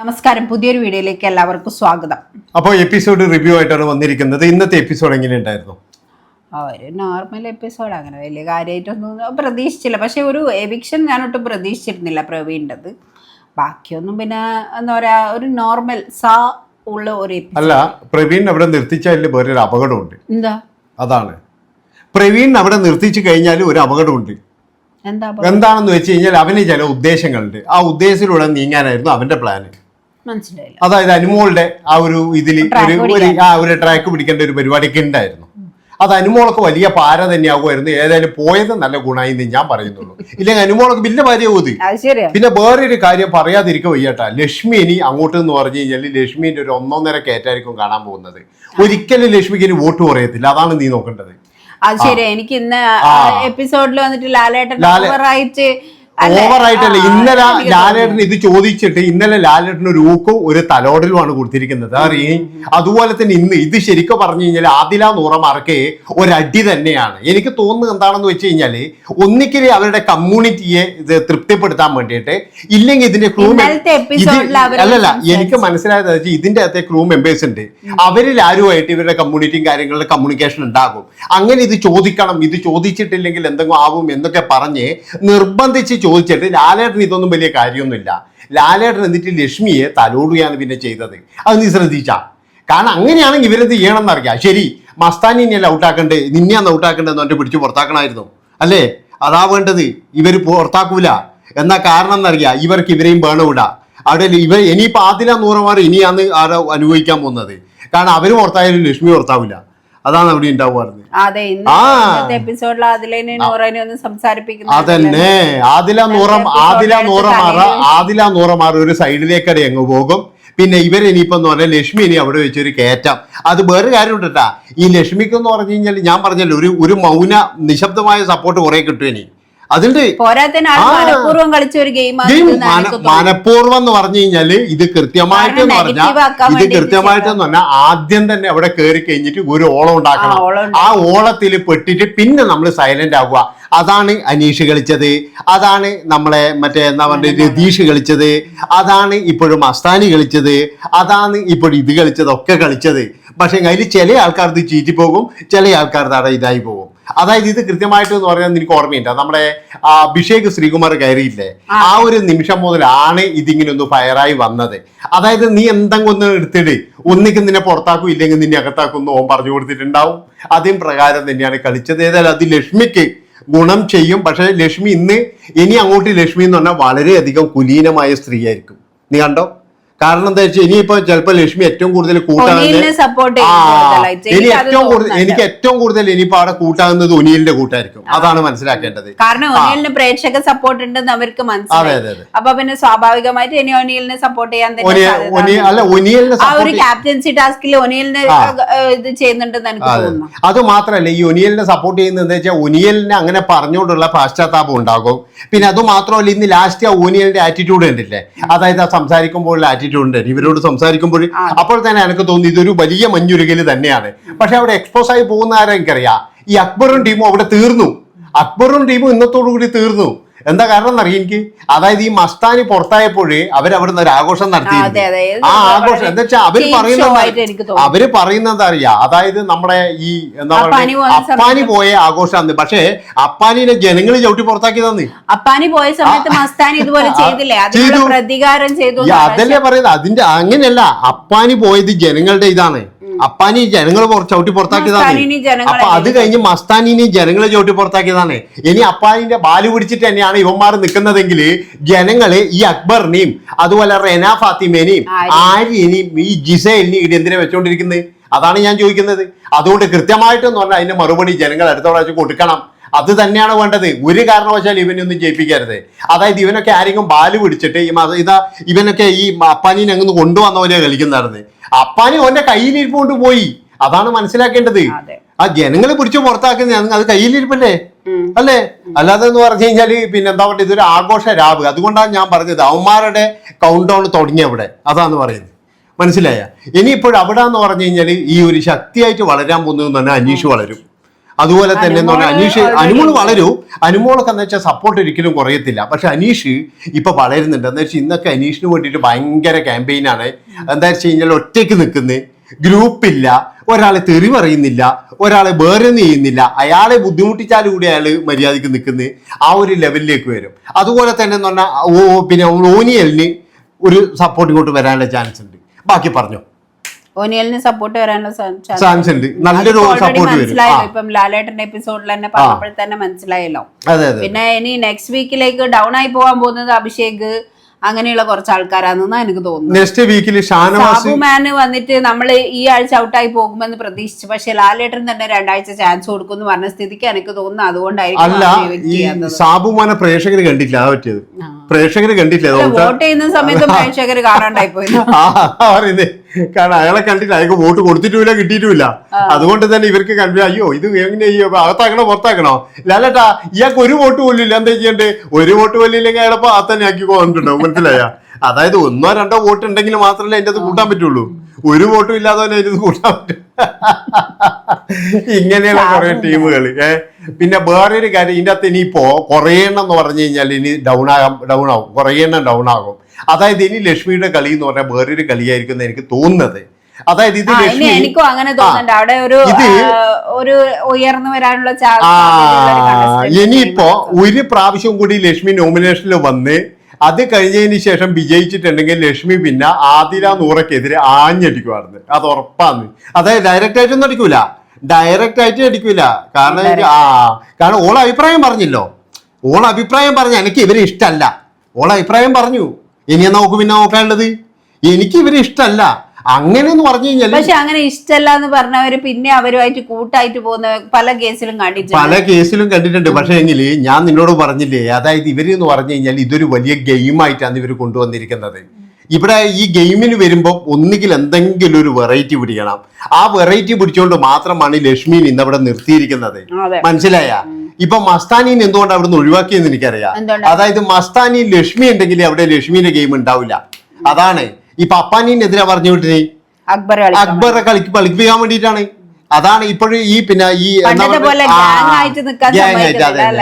നമസ്കാരം. പുതിയൊരു വീഡിയോയിലേക്ക് എല്ലാവർക്കും സ്വാഗതം. അപ്പോൾ എപ്പിസോഡ് റിവ്യൂ ആയിട്ടാണ് വന്നിരിക്കുന്നത്. ഇന്നത്തെ എപ്പിസോഡ് എങ്ങനെയുണ്ടായിരുന്നു ഉണ്ടായിരുന്നു? ഒരു നോർമൽ എപ്പിസോഡ് അങ്ങനെ വലിയ കാര്യമായിട്ടൊന്നും പ്രതീക്ഷിച്ചില്ല. പക്ഷേ ഒരു എവിക്ഷൻ ഞാനൊട്ടും പ്രതീക്ഷിച്ചിരുന്നില്ല പ്രവീണ്ടത് ബാക്കിയൊന്നും പിന്നെ എന്താ പറയാ ഒരു നോർമൽ സാ ഉള്ള ഒരു. അല്ല പ്രവീൺ അവിടെ നിർത്തിച്ചാൽ വേറെ ഒരു അപകടമുണ്ട്. എന്താ? അതാണ്. പ്രവീൺ അവിടെ നിർത്തിച്ചു കഴിഞ്ഞാൽ ഒരു അപകടമുണ്ട്. എന്താ എന്താണെന്ന് വെച്ച് കഴിഞ്ഞാൽ അവന് ചില ഉദ്ദേശങ്ങളുണ്ട്. ആ ഉദ്ദേശത്തിലൂടെ നീങ്ങാനായിരുന്നു അവന്റെ പ്ലാന് മനസ്സിലായില്ല. അതായത് അനുമോളുടെ ആ ഒരു ഇതിൽ ഒരു ആ ഒരു ട്രാക്ക് പിടിക്കേണ്ട ഒരു പരിപാടിയൊക്കെ ഉണ്ടായിരുന്നു. അത് അനുമോളൊക്കെ വലിയ പാര തന്നെയാകുമായിരുന്നു. ഏതായാലും പോയത് നല്ല ഗുണമായി എന്ന് ഞാൻ പറയുന്നുള്ളൂ. ഇല്ലെങ്കിൽ അനുമോളൊക്കെ വലിയ ഭാര്യ ശരിയാ. പിന്നെ വേറൊരു കാര്യം പറയാതിരിക്കുക വയ്യട്ടാ. ലക്ഷ്മി ഇനി അങ്ങോട്ട് എന്ന് പറഞ്ഞു കഴിഞ്ഞാൽ ലക്ഷ്മിന്റെ ഒരു ഒന്നൊന്നര കയറ്റായിരിക്കും കാണാൻ പോകുന്നത്. ഒരിക്കലും ലക്ഷ്മിക്ക് ഇനി വോട്ട് കുറയത്തില്ല. അതാണ് നീ നോക്കേണ്ടത്. അത് ശരി എനിക്ക് ഇന്ന് എപ്പിസോഡിൽ വന്നിട്ട് ലാലേട്ടൻ ലാലേ- ഓവറായിട്ട് ഓവറായിട്ടല്ല ഇന്നലെ ലാലേട്ടൻ ഇത് ചോദിച്ചിട്ട് ഇന്നലെ ലാലേട്ടൻ ഒരു ഊക്കും ഒരു തലോടലുമാണ് കൊടുത്തിരിക്കുന്നത്. അറിയേ അതുപോലെ തന്നെ ഇന്ന് ഇത് ശരിക്കും പറഞ്ഞു കഴിഞ്ഞാൽ ആദില നൂറമാർക്ക് ഒരടി തന്നെയാണ്. എനിക്ക് തോന്നുന്നത് എന്താണെന്ന് വെച്ച് കഴിഞ്ഞാൽ ഒന്നിക്കൽ അവരുടെ കമ്മ്യൂണിറ്റിയെ ഇത് തൃപ്തിപ്പെടുത്താൻ വേണ്ടിയിട്ട് ഇല്ലെങ്കിൽ ഇതിന്റെ ക്രൂ അല്ലല്ല എനിക്ക് മനസ്സിലായത് വെച്ചാൽ ഇതിന്റെ അകത്തെ ക്രൂ മെമ്പേഴ്സ് ഉണ്ട്. അവരിൽ ആരുമായിട്ട് ഇവരുടെ കമ്മ്യൂണിറ്റിയും കാര്യങ്ങളുടെ കമ്മ്യൂണിക്കേഷൻ ഉണ്ടാകും. അങ്ങനെ ഇത് ചോദിക്കണം ഇത് ചോദിച്ചിട്ടില്ലെങ്കിൽ എന്തെങ്കിലും ആവും എന്നൊക്കെ പറഞ്ഞ് നിർബന്ധിച്ച് ചോദിച്ചിട്ട് ലാലേട്ടൻ ഇതൊന്നും വലിയ കാര്യമൊന്നുമില്ല. ലാലേട്ടൻ എന്നിട്ട് ലക്ഷ്മിയെ തലോടുകയാണ് പിന്നെ ചെയ്തത്. അത് നീ ശ്രദ്ധിച്ച. കാരണം അങ്ങനെയാണെങ്കിൽ ഇവരെന്ത് ചെയ്യണമെന്ന് അറിയാം ശരി മസ്താനിനെയല്ല ഔട്ടാക്കണ്ടേ? നിന്നെയാണ് ഔട്ടാക്കണ്ടെന്ന് പറഞ്ഞിട്ട് പിടിച്ച് പുറത്താക്കണമായിരുന്നു. അല്ലേ? അതാ വേണ്ടത്. ഇവർ പുറത്താക്കൂല. എന്നാ കാരണം എന്നറിയാം ഇവർക്ക് ഇവരെയും വേണമിടാ അവിടെ ഇവർ ഇനിയിപ്പോൾ ആദ്യം നൂറമാർ ഇനിയാണ് ആരോ അനുഭവിക്കാൻ പോകുന്നത്. കാരണം അവർ പുറത്തായാലും ലക്ഷ്മി പുറത്താവില്ല. അതാണ് അവിടെ സംസാരിപ്പിക്കുന്ന അതന്നെ. ആദില നൂറം ആദില നൂറമാറ ആദില നൂറമാറ ഒരു സൈഡിലേക്കടെ അങ്ങ് പോകും. പിന്നെ എന്ന് പറഞ്ഞാൽ ലക്ഷ്മി ഇനി അവിടെ വെച്ചൊരു കയറ്റം. അത് വേറെ കാര്യമുണ്ട് കേട്ടാ ഈ ലക്ഷ്മിക്ക് എന്ന് പറഞ്ഞു കഴിഞ്ഞാൽ ഞാൻ പറഞ്ഞല്ലോ ഒരു ഒരു മൗന നിശബ്ദമായ സപ്പോർട്ട് കുറെ കിട്ടും ഇനി. ആൾ മനഃപൂർവം കളിച്ച ഒരു ഗെയിമാണ് ഗെയിം മനഃപൂർവം എന്ന് പറഞ്ഞു കഴിഞ്ഞാൽ ഇത് കൃത്യമായിട്ട് എന്ന് പറഞ്ഞാൽ ഇത് കൃത്യമായിട്ട് എന്ന് പറഞ്ഞാൽ ആദ്യം തന്നെ അവിടെ കയറി കഴിഞ്ഞിട്ട് ഒരു ഓളം ഉണ്ടാക്കണം. ആ, ഓളത്തിൽ പെട്ടിട്ട് പിന്നെ നമ്മൾ സൈലന്റ് ആവുക. അതാണ് അനീഷ് കളിച്ചത്. അതാണ് നമ്മളെ മറ്റേ എന്താ പറയുക രതീഷ് കളിച്ചത്. അതാണ് ഇപ്പോഴും അസ്താനി കളിച്ചത്. അതാണ് ഇപ്പോഴും ഇത് കളിച്ചത് ഒക്കെ കളിച്ചത്. പക്ഷെ അതിൽ ചില ആൾക്കാർ ഇത് ചീറ്റി പോകും ചില ആൾക്കാർ അവിടെ ഇതായി പോകും. അതായത് ഇത് കൃത്യമായിട്ട് എന്ന് പറഞ്ഞാൽ എനിക്ക് ഓർമ്മയുണ്ട്. നമ്മുടെ അഭിഷേക് ശ്രീകുമാർ കയറിയില്ലേ? ആ ഒരു നിമിഷം മുതലാണ് ഇതിങ്ങനെ ഒന്ന് ഫയറായി വന്നത്. അതായത് നീ എന്തെങ്കിലും ഒന്ന് എടുത്തിട്. ഒന്നിക്ക് നിന്നെ പുറത്താക്കും ഇല്ലെങ്കിൽ നിന്നെ അകത്താക്കും എന്ന് ഓൻ പറഞ്ഞു കൊടുത്തിട്ടുണ്ടാവും. അതേം പ്രകാരം തന്നെയാണ് കളിച്ചത്. ഏതായാലും അത് ലക്ഷ്മിക്ക് ഗുണം ചെയ്യും. പക്ഷെ ലക്ഷ്മി ഇന്ന് ഇനി അങ്ങോട്ട് ലക്ഷ്മി എന്ന് പറഞ്ഞാൽ വളരെയധികം കുലീനമായ സ്ത്രീയായിരിക്കും. നീ കണ്ടോ? കാരണം എന്താ വെച്ചാൽ ഇനിയിപ്പോ ചിലപ്പോ ലക്ഷ്മി ഏറ്റവും കൂടുതൽ കൂട്ടാകുന്നത് ഇനി ഏറ്റവും കൂടുതൽ എനിക്ക് ഏറ്റവും കൂടുതൽ ഇനിയിപ്പോ അവിടെ കൂട്ടാകുന്നത് ഒനിയലിന്റെ കൂട്ടായിരിക്കും. അതാണ് മനസ്സിലാക്കേണ്ടത്. കാരണം ഒനിയലിന് പ്രേക്ഷക സപ്പോർട്ട് ഉണ്ടെന്ന് അവർക്ക് മനസ്സിലായി. അപ്പൊ പിന്നെ സ്വാഭാവികമായിട്ട് ഇനി ഒനിയലിനെ സപ്പോർട്ട് ചെയ്യാൻ അല്ല ഒനിയലിനെ ആ ഒരു ക്യാപ്റ്റൻസി ടാസ്കിൽ ഒനിയലിന് ഇത് ചെയ്യുന്നുണ്ടെന്ന് എനിക്ക് അതെ. തോന്നുന്നു. അത് മാത്രല്ല ഈ ഒനിയലിനെ സപ്പോർട്ട് ചെയ്യുന്നത് എന്താ വെച്ചാൽ ഒനിയലിനെ അങ്ങനെ പറഞ്ഞുകൊണ്ടുള്ള പാശ്ചാത്താപം ഉണ്ടാകും. പിന്നെ അത് മാത്രമല്ല ഇന്ന് ലാസ്റ്റ് ആ ഒനിയലിന്റെ ആറ്റിറ്റ്യൂഡ് കണ്ടില്ലേ? അതായത് ആ സംസാരിക്കുമ്പോഴുള്ള ആറ്റിറ്റ്യൂഡ് ഉണ്ട് ഇവരോട് സംസാരിക്കുമ്പോൾ അപ്പോൾ തന്നെ എനിക്ക് തോന്നി ഇതൊരു വലിയ മഞ്ഞുരുകൽ തന്നെയാണ്. പക്ഷെ അവിടെ എക്സ്പോസ് ആയി പോകുന്ന ആരെനിക്കറിയാം? ഈ അക്ബറും ടീമും അവിടെ തീർന്നു. അക്ബറും ടീമും ഇന്നത്തോടു കൂടി തീർന്നു. എന്താ കാരണം എന്നറിയാം എനിക്ക്? അതായത് ഈ മസ്താനി പുറത്തായപ്പോഴേ അവരവിടുന്ന് ഒരു ആഘോഷം നടത്തി ആ ആഘോഷം എന്താ വെച്ചാൽ അവർ പറയുന്ന അവർ പറയുന്നത്. അവർ അറിയാ? അതായത് നമ്മുടെ ഈ എന്താ അപ്പാനി പറയുക അപ്പാനി പോയ ആഘോഷാന്ന്. പക്ഷേ അപ്പാനിനെ ജനങ്ങൾ ചവിട്ടി പുറത്താക്കിയതാന്ന്. അപ്പാനി പോയ സമയത്ത് മസ്താനി ഇതുപോലെ ചെയ്തില്ലേ? പ്രതികാരം ചെയ്തു അതല്ലേ പറയുന്നത്. അതിന്റെ അങ്ങനെയല്ല അപ്പാനി പോയത് ജനങ്ങളുടെ ഇതാണ്. അപ്പാനി ജനങ്ങൾ ചവിട്ടി പുറത്താക്കിയതാണ്. അപ്പൊ അത് കഴിഞ്ഞ് മസ്താനിനി ജനങ്ങളെ ചവിട്ടി പുറത്താക്കിയതാണ്. ഇനി അപ്പാനിന്റെ ബാൽ പിടിച്ചിട്ട് തന്നെയാണ് ഇവന്മാർ നിൽക്കുന്നതെങ്കിൽ ജനങ്ങളെ ഈ അക്ബറിനെയും അതുപോലെ റെന ഫാത്തിമേനെയും ആര്യനെയും ഈ ജിസേലിനെയും ഇടി എന്തിനെ വെച്ചോണ്ടിരിക്കുന്നത് അതാണ് ഞാൻ ചോദിക്കുന്നത്. അതുകൊണ്ട് കൃത്യമായിട്ടെന്ന് പറഞ്ഞാൽ അതിന്റെ മറുപടി ജനങ്ങൾ അടുത്ത പ്രാവശ്യം കൊടുക്കണം. അത് തന്നെയാണ് വേണ്ടത്. ഒരു കാരണവശാലും ഇവനൊന്നും ജയിപ്പിക്കരുത്. അതായത് ഇവനൊക്കെ ആരെങ്കിലും ബാൽ പിടിച്ചിട്ട് ഈ മത ഇതാ ഇവനൊക്കെ ഈ അപ്പാനിനെ അങ്ങ് കൊണ്ടുവന്ന പോലെ കളിക്കുന്നതായിരുന്നു അപ്പാനി ഓന്റെ കയ്യിലിരിപ്പോണ്ട് പോയി. അതാണ് മനസ്സിലാക്കേണ്ടത്. ആ ജനങ്ങൾ പിടിച്ച് പുറത്താക്കുന്ന അത് കയ്യിലിരിപ്പല്ലേ. അല്ലേ? അല്ലാതെ എന്ന് പറഞ്ഞു കഴിഞ്ഞാൽ പിന്നെ എന്താ പറയുക ഇതൊരു ആഘോഷ രാവ്. അതുകൊണ്ടാണ് ഞാൻ പറഞ്ഞത് അവന്മാരുടെ കൗണ്ട് ഡൗൺ തുടങ്ങി അവിടെ അതാന്ന് പറയുന്നത്. മനസ്സിലായ? ഇനിയിപ്പോൾ അവിടെ എന്ന് പറഞ്ഞു കഴിഞ്ഞാൽ ഈ ഒരു ശക്തിയായിട്ട് വളരാൻ പോകുന്നത് തന്നെ അന്വേഷിച്ച് വളരും. അതുപോലെ തന്നെ എന്ന് പറഞ്ഞാൽ അനീഷ് അനുമോൾ അനുമോൾ. വളരൂ. അനുമോളൊക്കെ എന്ന് വെച്ചാൽ സപ്പോർട്ട് ഒരിക്കലും കുറയത്തില്ല. പക്ഷെ അനീഷ് ഇപ്പൊ വളരുന്നുണ്ട്. എന്താ വെച്ചാൽ ഇന്നൊക്കെ അനീഷിന് വേണ്ടിയിട്ട് ഭയങ്കര ക്യാമ്പയിനാണ് എന്താ വെച്ച് കഴിഞ്ഞാൽ ഒറ്റയ്ക്ക് നിൽക്കുന്നത് ഗ്രൂപ്പില്ല ഒരാളെ തെറി പറയുന്നില്ല. ഒരാളെ വേറെ ചെയ്യുന്നില്ല. അയാളെ ബുദ്ധിമുട്ടിച്ചാൽ കൂടി അയാൾ മര്യാദയ്ക്ക് നിൽക്കുന്നത് ആ ഒരു ലെവലിലേക്ക് വരും. അതുപോലെ തന്നെ എന്ന് പറഞ്ഞാൽ ഓ പിന്നെ ഓനിയലിന് ഒരു സപ്പോർട്ട് ഇങ്ങോട്ട് വരാനുള്ള ചാൻസ് ഉണ്ട്. ബാക്കി പറഞ്ഞു. ഓനിയലിന് സപ്പോർട്ട് വരാനുള്ള ചാൻസ് ഉണ്ട്. നല്ലൊരു സപ്പോർട്ട് മനസ്സിലായല്ലോ. ഇപ്പം ലാലേട്ടന്റെ എപ്പിസോഡിൽ തന്നെ പറഞ്ഞപ്പോൾ തന്നെ മനസ്സിലായല്ലോ. അതെ അതെ പിന്നെ ഇനി നെക്സ്റ്റ് വീക്കിലേക്ക് ഡൗൺ ആയി പോകാൻ പോകുന്നത് അഭിഷേക് അങ്ങനെയുള്ള കുറച്ച് ആൾക്കാരാണെന്നാണ് എനിക്ക് തോന്നുന്നത്. നെക്സ്റ്റ് വീക്കിൽ ഷാനവാസ് സാബുമാന് വന്നിട്ട് നമ്മൾ ഈ ആഴ്ച ഔട്ടായി പോകുമെന്ന് പ്രതീക്ഷിച്ചു. പക്ഷെ ലാലേട്ടൻ തന്നെ രണ്ടാഴ്ച ചാൻസ് കൊടുക്കും എന്ന് പറഞ്ഞ സ്ഥിതിക്ക് എനിക്ക് തോന്നുന്നു. അതുകൊണ്ടായിരിക്കും. സാബുമാനെ പ്രേക്ഷകർ കണ്ടില്ല ആ. പറ്റിയത്. പ്രേക്ഷകർ കണ്ടില്ല വോട്ട് ചെയ്യുന്ന സമയത്ത് പ്രേക്ഷകർ കാണാണ്ടായി പോയി. കാരണം അയാളെ കണ്ടിട്ട് അയാൾക്ക് വോട്ട് കൊടുത്തിട്ടുമില്ല കിട്ടിയിട്ടുമില്ല. അതുകൊണ്ട് തന്നെ ഇവർക്ക് കണ്ടു അയ്യോ ഇത് എങ്ങനെ അയ്യോ അകത്താക്കണോ പുറത്താക്കണോ? ലാലേട്ടാ ഇയാൾക്ക് ഒരു വോട്ട് പോലും ഇല്ല എന്താ ചെയ്യണ്ടേ? ഒരു വോട്ട് പോലും ഇല്ലെങ്കിൽ അയാളപ്പോ ആ തന്നെ ആക്കി പോകാനുണ്ടാവും മനസ്സിലായ? അതായത് ഒന്നോ രണ്ടോ വോട്ട് ഉണ്ടെങ്കിൽ മാത്രമല്ലേ അതിന്റെ അത് കൂട്ടാൻ പറ്റുള്ളൂ. ഒരു വോട്ടും ഇല്ലാതെ തന്നെ അതിന്റെ കൂട്ടാൻ പറ്റും. ഇങ്ങനെയുള്ള കുറെ ടീമുകൾ പിന്നെ വേറൊരു കാര്യം ഇതിന്റെ അകത്ത് ഇനിയിപ്പോ കുറേ എണ്ണം എന്ന് പറഞ്ഞു കഴിഞ്ഞാൽ ഇനി ഡൗൺ ആകാം ഡൗൺ ആകും കുറേ എണ്ണം ഡൗൺ ആകും. അതായത് ഇനി ലക്ഷ്മിയുടെ കളി എന്ന് പറഞ്ഞാൽ വേറൊരു കളിയായിരിക്കും എന്ന് എനിക്ക് തോന്നുന്നത്. അതായത് ഇത് ലക്ഷ്മി എനിക്കും അങ്ങനെ തോന്നുന്നുണ്ട്. അവിടെ ഒരു ഒരു ഉയർന്നു വരാനുള്ള ഇനിയിപ്പോ ഒരു പ്രാവശ്യം കൂടി ലക്ഷ്മി നോമിനേഷനിൽ വന്ന് അത് കഴിഞ്ഞതിന് ശേഷം വിജയിച്ചിട്ടുണ്ടെങ്കിൽ ലക്ഷ്മി പിന്നെ ആതിര നൂറക്കെതിരെ ആഞ്ഞടിക്കുമായിരുന്നു അത് ഉറപ്പാന്ന് അതായത് ഡയറക്റ്റ് ആയിട്ടൊന്നും അടിക്കൂല. ഡയറക്റ്റ് ആയിട്ട് അടിക്കൂല. കാരണം ആ കാരണം ഓൾ അഭിപ്രായം പറഞ്ഞല്ലോ. ഓൾ അഭിപ്രായം പറഞ്ഞു എനിക്ക് ഇവരെ ഇഷ്ടമല്ല ഓൾ അഭിപ്രായം പറഞ്ഞു. ഇനി എന്നാ നോക്ക് പിന്നെ നോക്കാനുള്ളത്? എനിക്ക് ഇവരെ ഇഷ്ടമല്ല അങ്ങനെ എന്ന് പറഞ്ഞു കഴിഞ്ഞാൽ പക്ഷെ അങ്ങനെ ഇഷ്ടമല്ല എന്ന് പറഞ്ഞവര് പിന്നെ അവരുമായിട്ട് കൂട്ടായിട്ട് പോകുന്ന പല കേസിലും കണ്ടിട്ടുണ്ട്. പല കേസിലും കണ്ടിട്ടുണ്ട്. പക്ഷേ എങ്കിൽ ഞാൻ നിന്നോട് പറഞ്ഞില്ലേ അതായത് ഇവർ എന്ന് പറഞ്ഞു കഴിഞ്ഞാൽ ഇതൊരു വലിയ ഗെയിമായിട്ടാണ് ഇവർ കൊണ്ടുവന്നിരിക്കുന്നത്. ഇവിടെ ഈ ഗെയിമിന് വരുമ്പോൾ ഒന്നുകിൽ എന്തെങ്കിലും ഒരു വെറൈറ്റി പിടിക്കണം. ആ വെറൈറ്റി പിടിച്ചുകൊണ്ട് മാത്രമാണ് ലക്ഷ്മിയിൽ ഇന്ന് അവിടെ നിർത്തിയിരിക്കുന്നത് മനസ്സിലായ? ഇപ്പൊ മസ്താനിന്ന് എന്തുകൊണ്ട് അവിടെ നിന്ന് ഒഴിവാക്കിയെന്ന് എനിക്കറിയാം. അതായത് മസ്താനി ലക്ഷ്മി ഉണ്ടെങ്കിൽ അവിടെ ലക്ഷ്മിയുടെ ഗെയിം ഉണ്ടാവില്ല. അതാണ്. ഇപ്പൊ അപ്പാനിനെതിരെ പറഞ്ഞു വിട്ടിന് അക്ബറെ കളിക്ക് കളിപ്പിക്കാൻ വേണ്ടിയിട്ടാണ്. അതാണ് ഇപ്പോഴും ഈ പിന്നെ ഈ.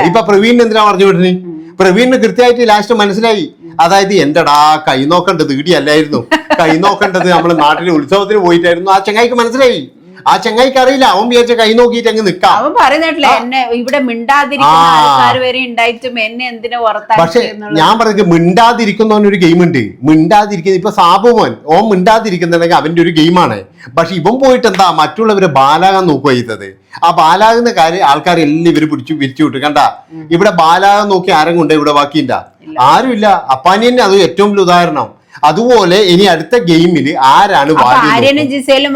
ഇപ്പൊ പ്രവീൺ എന്തിനാ പറഞ്ഞു വിട്ടിന് പ്രവീണിന് കൃത്യമായിട്ട് ലാസ്റ്റ് മനസ്സിലായി. അതായത് എന്റെടാ കൈ നോക്കേണ്ടത് ഇടിയല്ലായിരുന്നു. കൈ നോക്കേണ്ടത് നമ്മൾ നാട്ടിലെ ഉത്സവത്തിന് പോയിട്ടായിരുന്നു. ആ ചങ്ങായിക്ക് മനസ്സിലായി. ആ ചങ്ങായിക്ക് അറിയില്ല. അവൻ വിചാരിച്ച കൈ നോക്കിട്ട് അങ്ങ് നിക്കാം. അവൻ പറയുന്നിട്ടില്ല എന്നെ ഇവിടെ മിണ്ടാതിരിക്കുന്ന. ആൾക്കാർ വരെ ഉണ്ടായിട്ടും എന്നെ എന്തിനാ പക്ഷെ ഞാൻ പറഞ്ഞത് മിണ്ടാതിരിക്കുന്നവനൊരു ഗെയിം ഉണ്ട്. മിണ്ടാതിരിക്കുന്ന ഇപ്പൊ സാബുമോൻ ഓൻ മിണ്ടാതിരിക്കുന്നുണ്ടെങ്കിൽ അവന്റെ ഒരു ഗെയിമാണ് പക്ഷെ ഇവൻ പോയിട്ട് എന്താ മറ്റുള്ളവരെ ബാലാകാൻ നോക്കുക ചെയ്തത്. ആ ബാലാകുന്ന കാര്യം ആൾക്കാർ എല്ലാം ഇവർ പിടിച്ചു വിരിച്ചു വിട്ടു. കണ്ട? ഇവിടെ ബാലാകാൻ നോക്കി ആരും കൊണ്ട് ഇവിടെ ബാക്കിയില്ല? ആരുമില്ല. അപ്പാനി തന്നെ അത് ഏറ്റവും വലിയ ഉദാഹരണം. അതുപോലെ ഇനി അടുത്ത ഗെയിമിൽ ആരാണ് ആര്യനും ജിസയിലും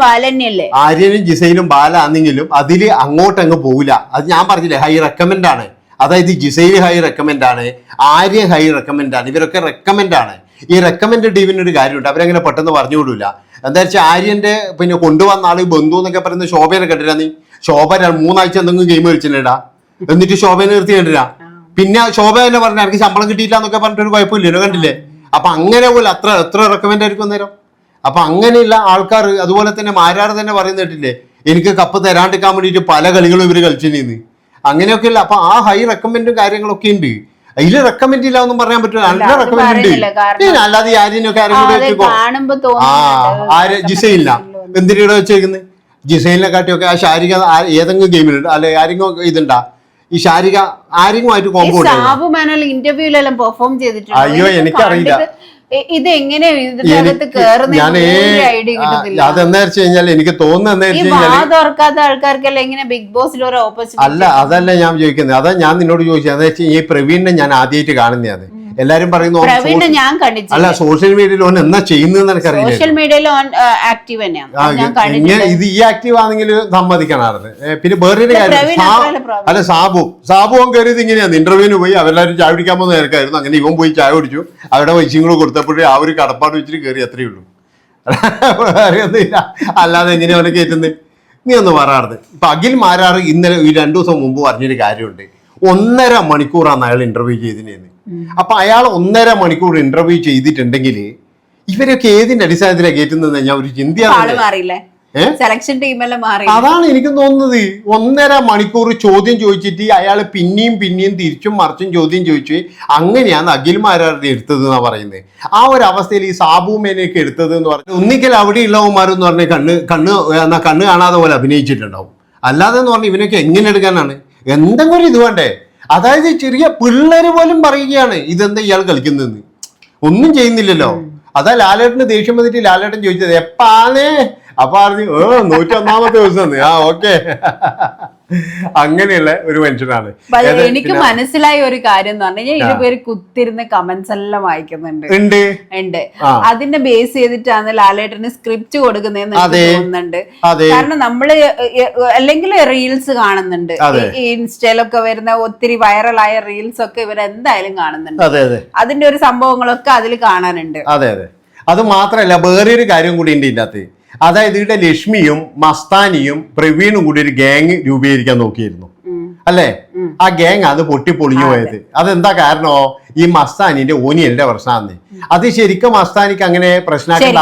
ആര്യനും ബാല ആണെങ്കിലും അതിൽ അങ്ങോട്ട് അങ്ങ് പോവില്ല. അത് ഞാൻ പറഞ്ഞില്ലേ ഹൈ റെക്കമെൻഡ് ആണ്. അതായത് ജിസൈൽ ഹൈ റെക്കമെൻഡ് ആണ് ആര്യ ഹൈ റെക്കമെൻഡ് ആണ് ഇവരൊക്കെ റെക്കമെൻഡ് ആണ്. ഈ റെക്കമെൻഡ് ടീമിന് ഒരു കാര്യമുണ്ട് അവരങ്ങനെ പെട്ടെന്ന് പറഞ്ഞു വിടൂല. എന്താ വെച്ചാൽ ആര്യന്റെ പിന്നെ കൊണ്ടുവന്ന ആൾ ബന്ധു എന്നൊക്കെ പറയുന്ന ശോഭനെ കണ്ടില്ല നീ? ശോഭ മൂന്നാഴ്ച എന്തെങ്കിലും ഗെയിം കളിച്ചിട്ടുണ്ടാ എന്നിട്ട് ശോഭനെ നിർത്തി കണ്ടില്ല പിന്നെ ശോഭ തന്നെ പറഞ്ഞ എനിക്ക് ശമ്പളം കിട്ടിയില്ല എന്നൊക്കെ പറഞ്ഞിട്ട് ഒരു കുഴപ്പമില്ലല്ലോ കണ്ടില്ലേ? അപ്പൊ അങ്ങനെ പോലെ അത്ര എത്ര റെക്കമെൻഡ് ആയിരിക്കും അന്നേരം? അപ്പൊ അങ്ങനെയുള്ള ആൾക്കാർ അതുപോലെ തന്നെ മാരാർ തന്നെ പറയുന്ന കേട്ടില്ലേ? എനിക്ക് കപ്പ് തരാണ്ടിരിക്കാൻ വേണ്ടിയിട്ട് പല കളികളും ഇവർ കളിച്ചിരുന്നു അങ്ങനെയൊക്കെയല്ല അപ്പൊ ആ ഹൈ റെക്കമെൻഡും കാര്യങ്ങളൊക്കെ ഉണ്ട്. അതിൽ റെക്കമെൻഡ് ഇല്ല ഒന്നും പറയാൻ പറ്റില്ല നല്ല റെക്കമെൻഡ് ഉണ്ട്. അല്ലാതെ ആര്യനൊക്കെ ആരെങ്കിലും ആ ആര് ജിസയില്ല എന്തിനാ വെച്ചേക്കുന്നത് ജിസൈലിനെ കാട്ടിയൊക്കെ ആ ശാരിക ഏതെങ്കിലും ഗെയിമിലുണ്ട്. അല്ലെ ആരെങ്കിലും ഇതുണ്ടാ? ഈ ശാരിക ആരെങ്കിലും കോമ്പോ സാബു മാനൽ ഇന്റർവ്യൂലെല്ലാം പെർഫോം ചെയ്തിട്ടുണ്ട്? അയ്യോ, എനിക്ക് എനിക്കറിയില്ല. ഇത് എങ്ങനെ ഇതിന്റെ അകത്ത് എനിക്ക് കേറുന്ന? ഞാൻ ഒരു ഐഡിയ കിട്ടത്തില്ല. അതെന്താ വെച്ച് കഴിഞ്ഞാൽ എനിക്ക് തോന്നുന്നത് തുറക്കാത്ത ആൾക്കാർക്കെല്ലാം ബിഗ് ബോസിൽ ഒരു ഓപ്പർച്യൂണിറ്റി അല്ല അതല്ല ഞാൻ ചോദിക്കുന്നത്. അതാ ഞാൻ നിന്നോട് ചോദിച്ചത്. എന്താ വെച്ചാൽ ഈ പ്രവീണിനെ ഞാൻ ആദ്യമായിട്ട് കാണുന്നതാണ്. എല്ലാരും പറയുന്നു ഓൻ പ്രവീണിനെ സോഷ്യ- അല്ല സോഷ്യൽ മീഡിയയിൽ ഓൻ എന്നാ ചെയ്യുന്നതെന്ന് എനിക്കറിയില്ല. സോഷ്യൽ മീഡിയയിൽ ആക്റ്റീവ് തന്നെയാണ്. ഞാൻ ഇത് ഈ ആക്റ്റീവ് ആണെങ്കിൽ സമ്മതിക്കണമായിരുന്നു പിന്നെ വേറൊരു കാര്യം. അല്ല സാബു. സാബു അവൻ കയറിയത് ഇങ്ങനെയാണ്. ഇന്റർവ്യൂവിന് പോയി അവരെല്ലാവരും ചായ കുടിക്കാൻ പോകുന്ന നേരക്കായിരുന്നു. അങ്ങനെ ഇവൻ പോയി ചായ കുടിച്ചു. അവിടെ വൈശ്യങ്ങൾ കൊടുത്തപ്പോഴേ ആ ഒരു കടപ്പാട് വെച്ചിട്ട് കയറി അത്രയേ ഉള്ളൂ. അറിയൊന്നുമില്ല അല്ലാതെ എങ്ങനെ അവനെ കയറ്റുന്നത്? നീ ഒന്ന് പറയാറുണ്ട് ഇപ്പൊ അഖിൽ മാരാറ് ഇന്നലെ ഈ രണ്ടു ദിവസം മുമ്പ് പറഞ്ഞൊരു കാര്യമുണ്ട്. ഒന്നര മണിക്കൂറാണ് അയാൾ ഇന്റർവ്യൂ ചെയ്തിരുന്നത് അപ്പൊ അയാൾ ഒന്നര മണിക്കൂർ ഇന്റർവ്യൂ ചെയ്തിട്ടുണ്ടെങ്കിൽ ഇവരൊക്കെ ഏതിന്റെ അടിസ്ഥാനത്തിലാണ് കയറ്റുന്നത് ഞാൻ ഒരു ചിന്തയാണ്? സെലക്ഷൻ ടീമെല്ലാം മാറി അതാണ് എനിക്ക് തോന്നുന്നത്. ഒന്നര മണിക്കൂർ ചോദ്യം ചോദിച്ചിട്ട് അയാൾ പിന്നെയും പിന്നെയും തിരിച്ചും മറിച്ചും ചോദ്യം ചോദിച്ചു അങ്ങനെയാണ് അഖിൽമാരുടെ എടുത്തത് എന്നാ പറയുന്നത്. ആ ഒരു അവസ്ഥയിൽ ഈ സാബുമേനെയൊക്കെ എടുത്തത് എന്ന് പറഞ്ഞാൽ ഒന്നിക്കൽ അവിടെ ഉള്ളവന്മാരെന്ന് പറഞ്ഞ കണ്ണ് കണ്ണ് എന്നാ കണ്ണ് കാണാതെ പോലെ അഭിനയിച്ചിട്ടുണ്ടാവും. അല്ലാതെ എന്ന് പറഞ്ഞാൽ ഇവനൊക്കെ എങ്ങനെ എടുക്കാനാണ്? എന്തെങ്കിലും ഇത് വേണ്ടേ? അതായത് ചെറിയ പിള്ളേര് പോലും പറയുകയാണ് ഇതെന്താ ഇയാൾ കളിക്കുന്നതെന്ന്? ഒന്നും ചെയ്യുന്നില്ലല്ലോ. അതാ ലാലേട്ടന് ദേഷ്യം വന്നിട്ട് ലാലേട്ടൻ ചോദിച്ചത് എപ്പാണേ? അപ്പൊ പറഞ്ഞു ഓ നൂറ്റൊന്നാമത്തെ ദിവസം ആ ഓക്കെ. അങ്ങനെയുള്ള ഒരു മനുഷ്യനാണ്. എനിക്ക് മനസ്സിലായ ഒരു കാര്യം എന്ന് പറഞ്ഞു കഴിഞ്ഞാൽ ഇരുപേര് കുത്തിരുന്ന് കമന്റ്സ് എല്ലാം വായിക്കുന്നുണ്ട്. ഉണ്ട്. ഉണ്ട്. അതിന്റെ ബേസ് ചെയ്തിട്ടാണ് ലാലേട്ടന് സ്ക്രിപ്റ്റ് കൊടുക്കുന്നതെന്ന് തോന്നുന്നുണ്ട്. കാരണം നമ്മൾ അല്ലെങ്കിൽ റീൽസ് കാണുന്നുണ്ട്. ഇൻസ്റ്റയിലൊക്കെ വരുന്ന ഒത്തിരി വൈറലായ റീൽസ് ഒക്കെ ഇവർ എന്തായാലും കാണുന്നുണ്ട്. അതെ അതെ. അതിന്റെ ഒരു സംഭവങ്ങളൊക്കെ അതിൽ കാണാനുണ്ട്. അതെ അതെ. അത് മാത്രല്ല വേറെ ഒരു കാര്യം കൂടി ഉണ്ട് ഇതിനകത്ത് അകത്ത്. അതായത് ഇവിടെ ലക്ഷ്മിയും മസ്താനിയും പ്രവീണും കൂടി ഒരു ഗ്യാങ് രൂപീകരിക്കാൻ നോക്കിയിരുന്നു. അല്ലേ? ആ ഗ്യാങ് അത് പൊട്ടിപ്പൊളിഞ്ഞു പോയത്. അതെന്താ കാരണോ? ഈ മസ്താനിന്റെ ഓനിയലിന്റെ പ്രശ്നമാണ് അത് ശരിക്കും മസ്താനിക്ക് അങ്ങനെ പ്രശ്നമാക്കേണ്ട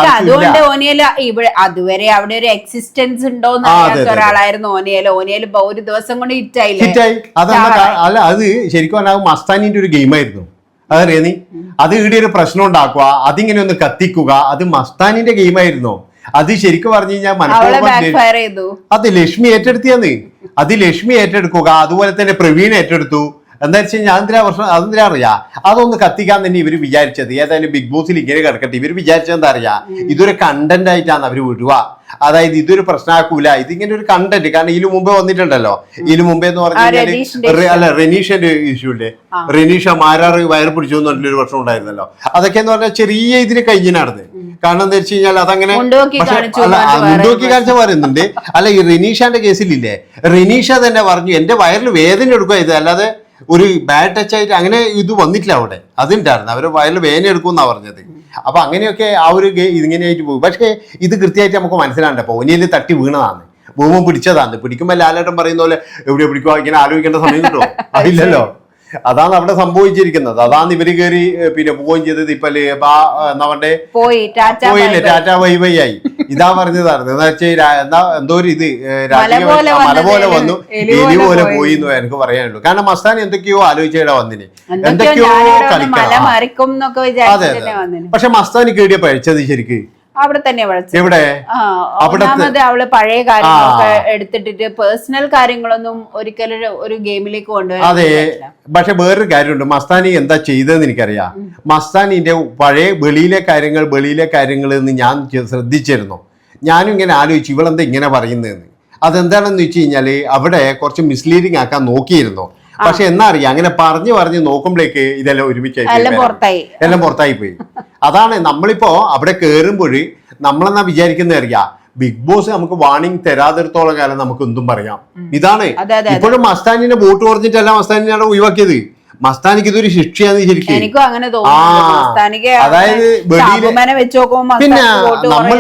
അതുവരെ അവിടെ ഒരു എക്സിസ്റ്റൻസ് ഉണ്ടോ. ഒരാളായിരുന്നു ഓനിയൽ ഓനിയൽ ഒരു ദിവസം കൊണ്ട് ഹിറ്റായി അതെന്താ അല്ല അത് ശരിക്കും പറഞ്ഞാൽ മസ്താനിന്റെ ഒരു ഗെയിമായിരുന്നു അതറിയ നീ? അത് ഇവിടെ ഒരു പ്രശ്നം ഉണ്ടാക്കുക അതിങ്ങനെ ഒന്ന് കത്തിക്കുക അത് മസ്താനിന്റെ ഗെയിമായിരുന്നു അത് ശരിക്കും പറഞ്ഞു കഴിഞ്ഞാൽ അത് ലക്ഷ്മി ഏറ്റെടുത്തിയാന്ന്. അത് ലക്ഷ്മി ഏറ്റെടുക്കുക. അതുപോലെ തന്നെ പ്രവീൺ ഏറ്റെടുത്തു. എന്താ വെച്ച് കഴിഞ്ഞാൽ അതെന്തിനാ പ്രശ്നം? അതെന്തിനാ അറിയാ? അതൊന്ന് കത്തിക്കാൻ തന്നെ ഇവർ വിചാരിച്ചത്. ഏതായാലും ബിഗ് ബോസിൽ ഇങ്ങനെ കിടക്കട്ടെ. ഇവർ വിചാരിച്ചത് എന്താ അറിയാ? ഇതൊരു കണ്ടന്റ് ആയിട്ടാണ് അവർ വിടുക. അതായത് ഇതൊരു പ്രശ്നമാക്കൂല ഇതിങ്ങനെ ഒരു കണ്ടന്റ് കാരണം ഇതിനു മുമ്പേ വന്നിട്ടുണ്ടല്ലോ. ഇതിനു മുമ്പേ എന്ന് പറഞ്ഞു ആ, കഴിഞ്ഞാൽ രതീഷിന്റെ റെ- അല്ല റെനീഷന്റെ ഇഷ്യൂ ഇല്ലേ? റെനീഷ മാരാറ് വയർ പിടിച്ചു പറഞ്ഞൊരു പ്രശ്നം ഉണ്ടായിരുന്നല്ലോ. അതൊക്കെ എന്ന് പറഞ്ഞാൽ ചെറിയ ഇതിന് കഴിഞ്ഞ് നടന്നത് കാരണം എന്താ വെച്ച് കഴിഞ്ഞാൽ അതങ്ങനെ മുണ്ടോക്കി കാഴ്ച കാണിച്ച പറയുന്നുണ്ട്. അല്ല ഈ റെനീഷാന്റെ കേസിലില്ലേ റെനീഷ തന്നെ പറഞ്ഞു എന്റെ വയറിൽ വേദന എടുക്കുക ഇത്. അല്ലാതെ ഒരു ബാഡ് ടച്ച് ആയിട്ട് അങ്ങനെ ഇത് വന്നിട്ടില്ല അവിടെ. അതുണ്ടായിരുന്നു. അവർ വയറിൽ വേദന എടുക്കുമെന്നാ പറഞ്ഞത്. അപ്പൊ അങ്ങനെയൊക്കെ ആ ഒരു ഇതിങ്ങനെയായിട്ട് പോകും പക്ഷേ ഇത് കൃത്യമായിട്ട് നമുക്ക് മനസ്സിലാണ്ട് പോനിയിൽ തട്ടി വീണതാണ്. ഭൂമി പിടിച്ചതാണ്. പിടിക്കുമ്പോൾ ലാലേട്ടൻ പറയുന്ന പോലെ എവിടെ പിടിക്കുക ഇങ്ങനെ ആലോചിക്കേണ്ട സമയം കിട്ടുമോ? ഇല്ലല്ലോ അതാണ് അവിടെ സംഭവിച്ചിരിക്കുന്നത്. അതാണ് ഇവർ കയറി പിന്നെ പോവുകയും ചെയ്തത്. ഇപ്പൊ അവന്റെ പോയില്ലേ. ടാറ്റ വൈ വൈ ആയി. ഇതാ പറഞ്ഞതാണ്. എന്താ വെച്ചാൽ എന്താ ഒരു ഇത് മല പോലെ വന്നു. എലി പോലെ പോയി. എന്ന് എനിക്ക് പറയാനുള്ളൂ. കാരണം മസ്താൻ എന്തൊക്കെയോ ആലോചിച്ചാ വന്നിന്. എന്തൊക്കെയോ കളിക്കാം അതെ പക്ഷെ മസ്താൻ കേടിയ പഴിച്ചത് ശരിക്ക് അവിടെ തന്നെ എവിടെ? ഒന്നാമത് അവൾ പഴയ കാര്യങ്ങളൊക്കെ എടുത്തിട്ടിട്ട് പേഴ്സണൽ കാര്യങ്ങളൊന്നും ഒരിക്കലും ഒരു ഗെയിമിലേക്ക് കൊണ്ടുവരാൻ. പക്ഷെ വേറൊരു കാര്യമുണ്ട്. മസ്താനി എന്താ ചെയ്തതെന്ന് എനിക്കറിയാം. മസ്താനിന്റെ പഴയ വെളിയിലെ കാര്യങ്ങൾ വെളിയിലെ കാര്യങ്ങൾ എന്ന് ഞാൻ ശ്രദ്ധിച്ചിരുന്നു. ഞാനും ഇങ്ങനെ ആലോചിച്ചു ഇവളെന്താ ഇങ്ങനെ പറയുന്നതെന്ന്. അതെന്താണെന്ന് വെച്ച് കഴിഞ്ഞാൽ അവിടെ കുറച്ച് മിസ്ലീഡിങ് ആക്കാൻ നോക്കിയിരുന്നു. പക്ഷെ എന്നാ അറിയാം അങ്ങനെ പറഞ്ഞു പറഞ്ഞു നോക്കുമ്പോഴേക്ക് ഇതെല്ലാം ഒരുമിച്ചായി എല്ലാം പുറത്തായി. പോയി. അതാണ് നമ്മളിപ്പോ അവിടെ കയറുമ്പോൾ നമ്മളെന്നാ വിചാരിക്കുന്ന അറിയാ? ബിഗ് ബോസ് നമുക്ക് വാണിംഗ് തരാതിടത്തോളം കാലം നമുക്ക് എന്തും പറയാം. ഇതാണ്. ഇപ്പോഴും മസ്താനിന്റെ വോട്ട് കുറഞ്ഞിട്ടല്ല മസ്താനിനെ ഒഴിവാക്കിയത്. മസ്താനിക്ക് ഇതൊരു ശിക്ഷയാണ് ശരിക്കും എനിക്കും അങ്ങനെ അതായത് പിന്നെ നമ്മൾ.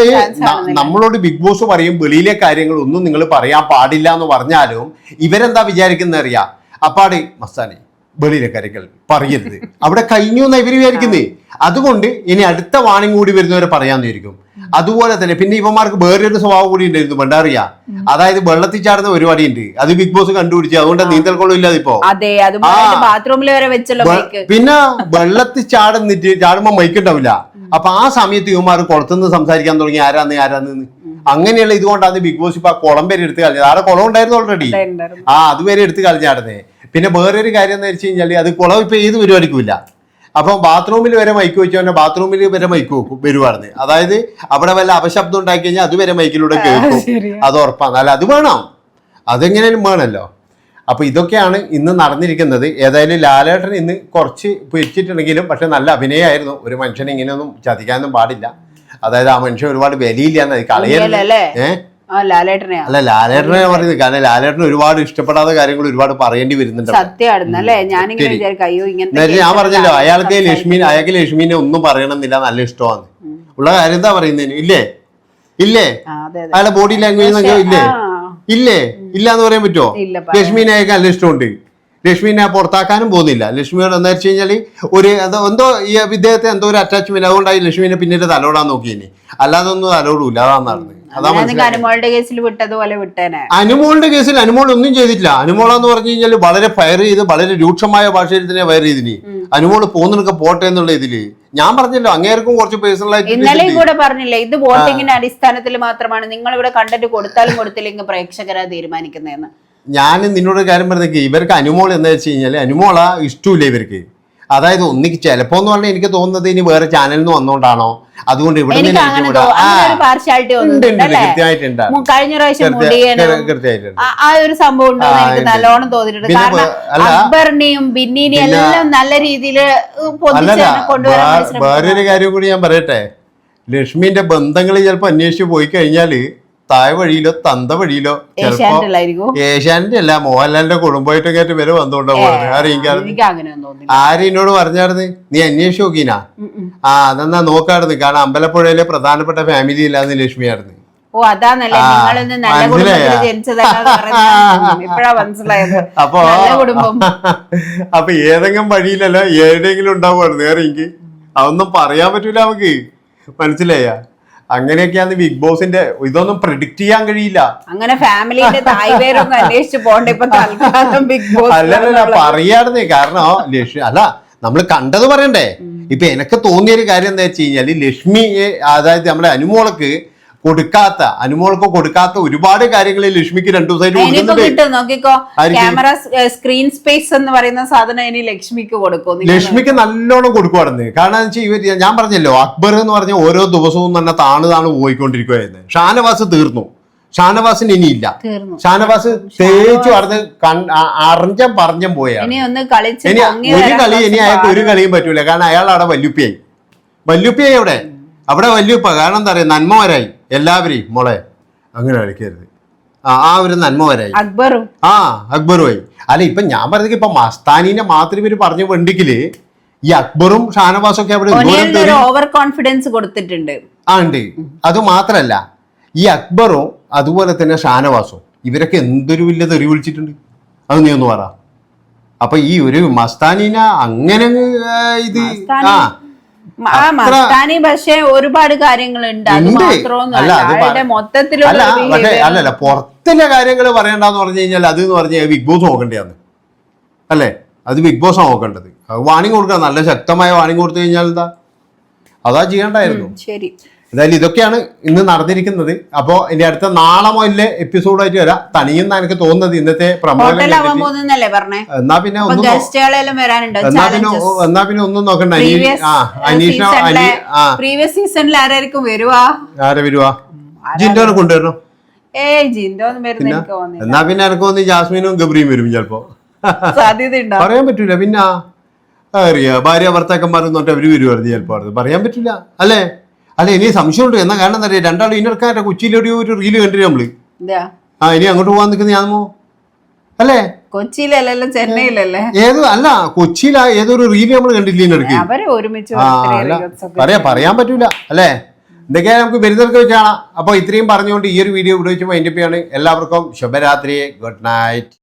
നമ്മളോട് ബിഗ് ബോസ് പറയും വെളിയിലെ കാര്യങ്ങൾ ഒന്നും നിങ്ങൾ പറയാൻ പാടില്ല എന്ന് പറഞ്ഞാലും ഇവരെന്താ വിചാരിക്കുന്ന അറിയാം? അപ്പാട് മസ്താനെ വെളിയിലെ കാര്യങ്ങൾ പറയരുത്. അവിടെ കഴിഞ്ഞു എന്നാ ഇവർ വിചാരിക്കുന്നത് അതുകൊണ്ട് ഇനി അടുത്ത വാണിംഗ് കൂടി വരുന്നവരെ പറയാന്ന് വിചാരിക്കും. അതുപോലെ തന്നെ പിന്നെ ഇവന്മാർക്ക് വേറൊരു സ്വഭാവം കൂടി ഉണ്ടായിരുന്നു. പണ്ടറിയാ അതായത് വെള്ളത്തിൽ ചാടുന്ന പരിപാടി ഉണ്ട് അത് ബിഗ് ബോസ് കണ്ടുപിടിച്ചു അതുകൊണ്ട് നീന്തൽ കുളം ഇല്ലാതെ ഇപ്പോ ബാത്റൂമിൽ വരെ പിന്നെ വെള്ളത്തിൽ ചാടുന്നിട്ട് ചാടുമ്പോ മൈക്ക് ഉണ്ടാവില്ല. അപ്പൊ ആ സമയത്ത് ഇവന്മാർ കുളത്തുനിന്ന് സംസാരിക്കാൻ തുടങ്ങി. ആരാന്ന് ആരാന്ന്. അങ്ങനെയുള്ള ഇതുകൊണ്ടാണ് ബിഗ് ബോസ് ഇപ്പൊ ആ കുളം വരെ എടുത്ത് കളഞ്ഞത്. ആടെ കുളം ഉണ്ടായിരുന്നു ഓൾറെഡി ആ അതുവരെ എടുത്ത് കളഞ്ഞാടുന്നേ പിന്നെ വേറൊരു കാര്യം എന്ന് വെച്ച് കഴിഞ്ഞാൽ അത് കുളം ഇപ്പൊ ഏത് പരിപാടിക്കും ഇല്ല അപ്പൊ ബാത്റൂമിൽ വരെ മൈക്ക് വെച്ചവനെ ബാത്റൂമിൽ വരെ മൈക്ക് വെക്കും വരുവാണ് അതായത് അവിടെ വല്ല അപശബ്ദം ഉണ്ടാക്കി കഴിഞ്ഞാൽ അതുവരെ മൈക്കിലൂടെ കേൾക്കും. അത് ഉറപ്പാണ്. അല്ല അത് വേണം. അതെങ്ങനെയും വേണമല്ലോ അപ്പൊ ഇതൊക്കെയാണ് ഇന്ന് നടന്നിരിക്കുന്നത്. ഏതായാലും ലാലേട്ടൻ ഇന്ന് കുറച്ച് പിരിച്ചിട്ടുണ്ടെങ്കിലും പക്ഷെ നല്ല അഭിനയമായിരുന്നു. ഒരു മനുഷ്യനെ ഇങ്ങനെയൊന്നും ചതിക്കാനൊന്നും പാടില്ല. അതായത് ആ മനുഷ്യൻ ഒരുപാട് വിലയില്ലാന്ന് അല്ലേ ഏഹ് ലാലേട്ടനെ പറയുന്നത് കാരണം ലാലേട്ടന് ഒരുപാട് ഇഷ്ടപ്പെടാത്ത കാര്യങ്ങൾ ഒരുപാട് പറയേണ്ടി വരുന്നുണ്ട്. ഞാൻ പറഞ്ഞല്ലോ അയാൾക്ക് ലക്ഷ്മി അയാൾക്ക് ലക്ഷ്മിനെ ഒന്നും പറയണമെന്നില്ല നല്ല ഇഷ്ടമാണ്. ഉള്ള കാര്യം എന്താ പറയുന്നതിന് ഇല്ലേ? ഇല്ലേ? അയാളെ ബോഡി ലാംഗ്വേജ് ഇല്ലേ? ഇല്ലേ? ഇല്ല എന്ന് പറയാൻ പറ്റുമോ ലക്ഷ്മിനെ അയാൾക്ക് നല്ല ഇഷ്ടമുണ്ട്. ലക്ഷ്മിനെ പുറത്താക്കാനും പോകുന്നില്ല. ലക്ഷ്മിയോട് എന്താ വെച്ച് കഴിഞ്ഞാൽ ഒരു എന്തോ ഈ ഇദ്ദേഹത്തെ എന്തോ ഒരു അറ്റാച്ച്മെന്റ് അതുകൊണ്ടായി ലക്ഷ്മിനെ പിന്നീട് തലോടാൻ നോക്കിയിനി. അല്ലാതെ ഒന്നും തലോടൂല അതാണ് നടന്നത് അനുമോളുടെ കേസിൽ വിട്ടതുപോലെ വിട്ടേനെ. അനുമോളുടെ കേസിൽ അനുമോൾ ഒന്നും ചെയ്തിട്ടില്ല. അനുമോളെന്ന് പറഞ്ഞു കഴിഞ്ഞാൽ വളരെ ഫയർ ചെയ്ത് വളരെ രൂക്ഷമായ ഭാഷയിൽ തന്നെ ഫയർ ചെയ്തിനി. അനുമോൾ പോകുന്നൊക്കെ പോട്ടെ എന്നുള്ള ഇതിൽ ഞാൻ പറഞ്ഞല്ലോ അങ്ങേർക്കും കുറച്ച് പേഴ്സണൽ ഇന്നലെയും ആയിട്ട് കൂടെ പറഞ്ഞില്ലേ ഇത് വോട്ടിങ്ങിന്റെ അടിസ്ഥാനത്തിൽ മാത്രമാണ് നിങ്ങൾ ഇവിടെ കണ്ടന്റ് കൊടുത്താലും കൊടുത്തില്ലെങ്കിൽ പ്രേക്ഷകരാ തീരുമാനിക്കുന്നതെന്ന്. ഞാൻ നിന്നോട് കാര്യം പറഞ്ഞേക്ക്. ഇവർക്ക് അനുമോൾ എന്താ വെച്ച് കഴിഞ്ഞാൽ അനുമോള ഇഷ്ടമില്ല ഇവർക്ക്. അതായത് ഒന്നിക്ക് ചിലപ്പോ എന്ന് പറഞ്ഞാൽ എനിക്ക് തോന്നുന്നത് ഇനി വേറെ ചാനലിൽ നിന്ന് വന്നോണ്ടാണോ. അതുകൊണ്ട് ഇവിടെ കൃത്യമായിട്ടുണ്ട്. കഴിഞ്ഞ പ്രാവശ്യം ആ- ഒരു സംഭവം ഉണ്ടോ എനിക്ക് നല്ലോണം തോന്നിയിട്ടുണ്ട്. കാരണം അക്ബറിനെയും ബിന്നിനെയും എല്ലാം നല്ല രീതിയിൽ കൊണ്ടുവരാൻ. വേറൊരു കാര്യം കൂടി ഞാൻ പറയട്ടെ. ലക്ഷ്മിന്റെ ബന്ധങ്ങൾ ചിലപ്പോ അന്വേഷിച്ച് പോയി കഴിഞ്ഞാൽ താഴെ വഴിയിലോ തന്ത വഴിയിലോ ചിലപ്പോ ഏഷ്യാനിന്റെ അല്ല മോഹൻലാലിന്റെ കുടുംബമായിട്ടൊക്കെ ആയിട്ട് വരെ വന്നുകൊണ്ടോ ആരും എന്നോട് പറഞ്ഞായിരുന്നു? നീ അന്വേഷിച്ചു നോക്കീനാ. ആ അതെന്നാ നോക്കായിരുന്നു. കാരണം അമ്പലപ്പുഴയിലെ പ്രധാനപ്പെട്ട ഫാമിലി ഇല്ലാന്ന് ലക്ഷ്മിയായിരുന്നു. ഓ അതാണല്ലേ നല്ല കുടുംബത്തിൽ അപ്പൊ അപ്പൊ ഏതെങ്കിലും വഴിയിലല്ല ഏതെങ്കിലും ഉണ്ടാവുമായിരുന്നു. വേറെ എനിക്ക്. അതൊന്നും പറയാൻ പറ്റൂല നമുക്ക് മനസ്സിലായ? അങ്ങനെയൊക്കെയാണ് ബിഗ് ബോസിന്റെ ഇതൊന്നും പ്രിഡിക്റ്റ് ചെയ്യാൻ കഴിയില്ല. അങ്ങനെ ഫാമിലിന്റെ തായ്പേരൊന്നും അന്വേഷിച്ച് പോണ്ട ഇപ്പൊ തൽക്കാലം ബിഗ് ബോസ് അല്ലല്ല പറയാറുന്നേ കാരണം ലക്ഷ്മി അല്ല നമ്മൾ കണ്ടത് പറയണ്ടേ? ഇപ്പൊ എനിക്ക് തോന്നിയ ഒരു കാര്യം എന്താ വെച്ച് കഴിഞ്ഞാൽ ലക്ഷ്മി അതായത് നമ്മുടെ അനുമോൾക്ക് കൊടുക്കാത്ത അനുമോൾക്ക് കൊടുക്കാത്ത ഒരുപാട് കാര്യങ്ങൾ ലക്ഷ്മിക്ക് രണ്ടു ദിവസമായിട്ട് നോക്കിക്കോ? ക്യാമറ സ്ക്രീൻ സ്പേസ് എന്ന് പറയുന്ന സാധനം ഇനി ലക്ഷ്മിക്ക് കൊടുക്കും. ലക്ഷ്മിക്ക് നല്ലോണം കൊടുക്കുവാണെന്ന്. കാരണം വെച്ചാൽ ഇവർ ഞാൻ പറഞ്ഞല്ലോ അക്ബർ എന്ന് പറഞ്ഞ ഓരോ ദിവസവും തന്നെ താണ് താണ് പോയിക്കൊണ്ടിരിക്കുകയായിരുന്നു ഷാനവാസ് തീർന്നു. ഷാനവാസിന് ഇനിയില്ല. ഷാനവാസ് തേച്ചു പറഞ്ഞ് അറിഞ്ഞം പറഞ്ഞം പോയാണ്. ഇനി ഒരു കളി ഇനി അയാൾക്ക് ഒരു കളിയും പറ്റൂല. കാരണം അയാൾ അവിടെ വല്യുപ്പിയായി. വല്യുപ്പിയായി അവിടെ അവിടെ വല്യുപ്പ. കാരണം എന്താ പറയാ നന്മ വരായി എല്ലാവരെയും മോളെ അങ്ങനെ കളിക്കരുത് ആ ആ ഒരു നന്മ വരായി. അക്ബറും. ആ അക്ബറുമായി അല്ല ഇപ്പൊ ഞാൻ പറഞ്ഞത് ഇപ്പൊ മസ്താനിനെ മാത്രം ഇവർ പറഞ്ഞു വെണ്ടിക്കിൽ ഈ അക്ബറും ഷാനവാസും ഒക്കെ അവിടെ ഓവർ കോൺഫിഡൻസ് കൊടുത്തിട്ടുണ്ട്. ആ ഉണ്ട്. അത് മാത്രല്ല ഈ അക്ബറും അതുപോലെ തന്നെ ഷാനവാസും ഇവരൊക്കെ എന്തൊരു വലിയ തെറി വിളിച്ചിട്ടുണ്ട്? അത് നീ ഒന്ന് പറ. അപ്പൊ ഈ ഒരു മസ്താനീന അങ്ങനെ അങ്ങ്, ഇത് ആ മസ്താനി പക്ഷേ ഒരുപാട് കാര്യങ്ങളുണ്ട്. അത് മൊത്തത്തിലുള്ള അല്ലല്ല പുറത്തിലെ കാര്യങ്ങൾ പറയണ്ടെന്ന് പറഞ്ഞു കഴിഞ്ഞാൽ അത് എന്ന് പറഞ്ഞാൽ ബിഗ് ബോസ് നോക്കേണ്ടതാണ് അല്ലേ? അത് ബിഗ് ബോസ് നോക്കേണ്ടത്. വാണിംഗ് കൊടുക്കുക നല്ല ശക്തമായ വാണിംഗ് കൊടുത്തു കഴിഞ്ഞാൽ എന്താ? അതാ ചെയ്യണ്ടായിരുന്നു. ശരി. എന്തായാലും ഇതൊക്കെയാണ് ഇന്ന് നടന്നിരിക്കുന്നത്. അപ്പോ ഇനി അടുത്ത നാളെ മുതലെ എപ്പിസോഡായിട്ട് വരാം. തനിയെന്ന് എനിക്ക് തോന്നുന്നത് ഇന്നത്തെ. പോകുന്നല്ലേ എന്നാ പിന്നെ ഒന്നും എന്നാ പിന്നെ എന്നാ പിന്നെ ഒന്നും നോക്കണ്ട. ആ അനീഷ പ്രീവിയസ് സീസണിൽ ആരായിരിക്കും വരുവാ? ആരെ വരുവാ? ജിൻഡോനെ കൊണ്ടുവരണം? എന്നാ പിന്നെ എനിക്ക് തോന്നി ജാസ്മിനും ഗബ്രിയും വരും ചിലപ്പോ. പറയാൻ പറ്റൂല. പിന്നെ അറിയാ. ഭാര്യ ഭർത്താക്കന്മാരെന്ന് പറഞ്ഞിട്ട് അവർ വരുമായിരുന്നു ചിലപ്പോ പറയാൻ പറ്റൂല. അല്ലേ? അല്ല ഇനി സംശയമുണ്ട്. എന്നാ കാരണം എന്താ രണ്ടാളും ഇന്നർക്കാരുടെ കൊച്ചിയിലൊരു ഒരു റീൽ കണ്ടിട്ട് നമ്മൾ? ആ ഇനി അങ്ങോട്ട് പോകാൻ നിൽക്കുന്ന ഞാനോ അല്ലേ? കൊച്ചിയിലല്ലല്ലോ ചെന്നൈയിലല്ലേ? ഏത് അല്ല കൊച്ചിയിലാ ഏതൊരു റീൽ നമ്മൾ കണ്ടില്ലേ ഒക്കെ പറയാ പറയാൻ പറ്റൂല അല്ലേ? എന്തൊക്കെയാ നമുക്ക് വരുന്നവർക്ക് വെച്ചാണ് അപ്പൊ അപ്പോൾ ഇത്രയും പറഞ്ഞുകൊണ്ട് ഈ ഒരു വീഡിയോ ഇവിടെ വെച്ച് വൈൻഡപ്പ് ചെയ്യാണ്. എല്ലാവർക്കും ശുഭരാത്രി. Good night.